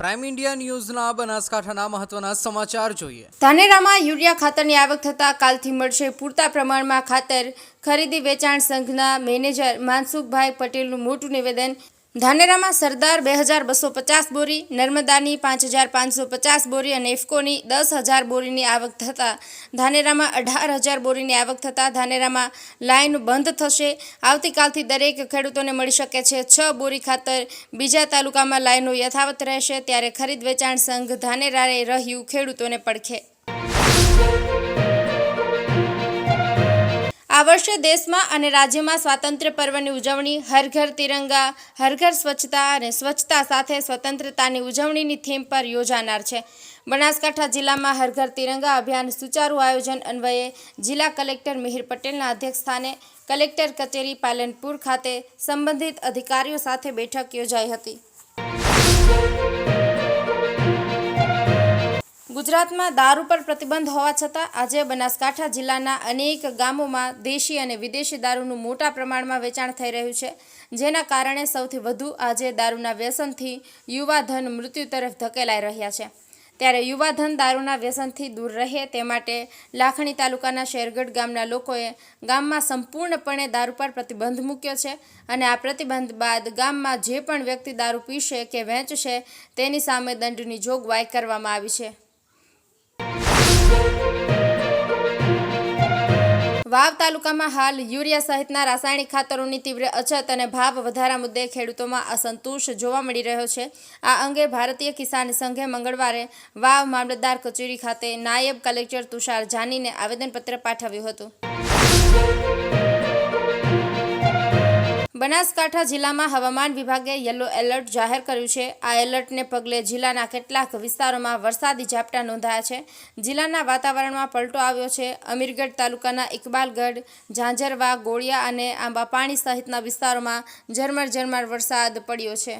Prime India ન્યૂઝના બનાસકાંઠાના મહત્વના સમાચાર જોઈએ. ધાનેરામાં યુરિયા ખાતરની આવક થતાં કાલથી મળશે પૂરતા પ્રમાણમાં ખાતર. ખરીદી વેચાણ સંઘના મેનેજર માનસુખભાઈ પટેલનું મોટું નિવેદન ધાનેરામાં સરદાર બે હજાર બસો પચાસ બોરી, નર્મદાની પાંચ હજાર પાંચસો પચાસ બોરી અને ઇફકોની દસ હજાર બોરીની આવક થતાં ધાનેરામાં અઢાર હજાર બોરીની આવક થતાં ધાનેરામાં લાઇન બંધ થશે. આવતીકાલથી દરેક ખેડૂતોને મળી શકે છે છ બોરી ખાતર. બીજા તાલુકામાં લાઇનો યથાવત રહેશે ત્યારે ખરીદ વેચાણ સંઘ ધાનેરાએ રહ્યું ખેડૂતોને પડખે. આ વર્ષે દેશમાં અને રાજ્યમાં સ્વાતંત્ર્ય પર્વની ઉજવણી, હર ઘર તિરંગા, હર ઘર સ્વચ્છતા અને સ્વચ્છતા સાથે સ્વતંત્રતાની ઉજવણીની થીમ પર યોજાનાર છે. બનાસકાંઠા જિલ્લામાં હર ઘર તિરંગા અભિયાન સુચારુ આયોજન અન્વયે જિલ્લા કલેક્ટર મિહિર પટેલના અધ્યક્ષસ્થાને કલેક્ટર કચેરી પાલનપુર ખાતે સંબંધિત અધિકારીઓ સાથે બેઠક યોજાઈ હતી. ગુજરાતમાં દારૂ પર પ્રતિબંધ હોવા છતાં આજે બનાસકાંઠા જિલ્લાના અનેક ગામોમાં દેશી અને વિદેશી દારૂનું મોટા પ્રમાણમાં વેચાણ થઈ રહ્યું છે, જેના કારણે સૌથી વધુ આજે દારૂના વ્યસનથી યુવાધન મૃત્યુ તરફ ધકેલાઈ રહ્યા છે. ત્યારે યુવાધન દારૂના વ્યસનથી દૂર રહે તે માટે લાખણી તાલુકાના શેરગઢ ગામના લોકોએ ગામમાં સંપૂર્ણપણે દારૂ પર પ્રતિબંધ મૂક્યો છે અને આ પ્રતિબંધ બાદ ગામમાં જે પણ વ્યક્તિ દારૂ પીશે કે વહેંચશે તેની સામે દંડની જોગવાઈ કરવામાં આવી છે. વાવ તાલુકામાં હાલ યુરિયા સહિતના રાસાયણિક ખાતરોની તીવ્ર અછત અને ભાવ વધારા મુદ્દે ખેડૂતોમાં અસંતોષ જોવા મળી રહ્યો છે. આ અંગે ભારતીય કિસાન સંઘે મંગળવારે વાવ મામલતદાર કચેરી ખાતે નાયબ કલેક્ટર તુષાર જાનીને આવેદનપત્ર પાઠવ્યું હતું. બનાસકાંઠા જિલ્લામાં હવામાન વિભાગે યલો એલર્ટ જાહેર કર્યું છે. આ એલર્ટને પગલે જિલ્લાના કેટલાક વિસ્તારોમાં વરસાદી ઝાપટા નોંધાયા છે. જિલ્લાના વાતાવરણમાં પલટો આવ્યો છે. અમીરગઢ તાલુકાના ઇકબાલગઢ, ઝાંઝરવા, ગોળિયા અને આંબાપાણી સહિતના વિસ્તારોમાં ઝરમર ઝરમર વરસાદ પડ્યો છે.